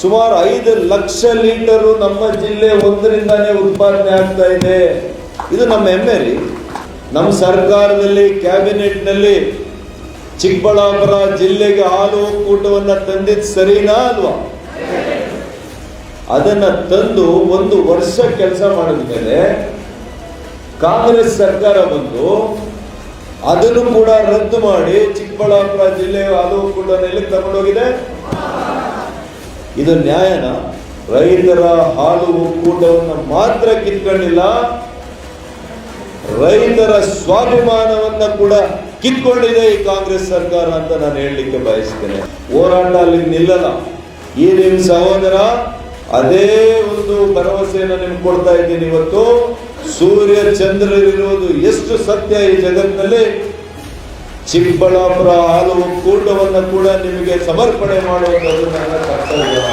ಸುಮಾರು ಐದು ಲಕ್ಷ ಲೀಟರು ನಮ್ಮ ಜಿಲ್ಲೆ ಒಂದರಿಂದಾನೇ ಉತ್ಪಾದನೆ ಆಗ್ತಾ ಇದೆ. ಇದು ನಮ್ಮ ಹೆಮ್ಮೆ ರೀ ನಮ್ಮ ಸರ್ಕಾರದಲ್ಲಿ, ಕ್ಯಾಬಿನೆಟ್ನಲ್ಲಿ ಚಿಕ್ಕಬಳ್ಳಾಪುರ ಜಿಲ್ಲೆಗೆ ಹಾಲು ಒಕ್ಕೂಟವನ್ನ ತಂದಿದ್ದು ಸರಿನಾ ಅಲ್ವಾ? ಅದನ್ನ ತಂದು ಒಂದು ವರ್ಷ ಕೆಲಸ ಮಾಡಿದ ಮೇಲೆ ಕಾಂಗ್ರೆಸ್ ಸರ್ಕಾರ ಬಂದು ಅದನ್ನು ಕೂಡ ರದ್ದು ಮಾಡಿ ಚಿಕ್ಕಬಳ್ಳಾಪುರ ಜಿಲ್ಲೆ ಹಾಲು ಒಕ್ಕೂಟದಲ್ಲಿ ತಗೊಂಡೋಗಿದೆ? ಇದು ನ್ಯಾಯನ ರೈತರ ಹಾಲು ಒಕ್ಕೂಟವನ್ನು ಮಾತ್ರ ಕಿತ್ಕೊಂಡಿಲ್ಲ, ರೈತರ ಸ್ವಾಭಿಮಾನವನ್ನ ಕೂಡ ಕಿತ್ಕೊಂಡಿದೆ ಈ ಕಾಂಗ್ರೆಸ್ ಸರ್ಕಾರ ಅಂತ ನಾನು ಹೇಳಲಿಕ್ಕೆ ಬಯಸ್ತೇನೆ. ಹೋರಾಟ ಅಲ್ಲಿ ನಿಲ್ಲಲ್ಲ. ಈ ನಿಮ್ ಸಹೋದರ, ಅದೇ ಒಂದು ಭರವಸೆಯನ್ನು ನಿಮ್ಗೆ ಕೊಡ್ತಾ ಇದ್ದೀನಿ ಇವತ್ತು. ಸೂರ್ಯ ಚಂದ್ರರಿರುವುದು ಎಷ್ಟು ಸತ್ಯ ಈ ಜಗತ್ತಿನಲ್ಲಿ? ಚಿಕ್ಕಬಳ್ಳಾಪುರ ಹಾಲು ಕೂಟವನ್ನು ಕೂಡ ನಿಮಗೆ ಸಮರ್ಪಣೆ ಮಾಡುವಂಥದ್ದು ನನ್ನ ಕರ್ತವ್ಯ.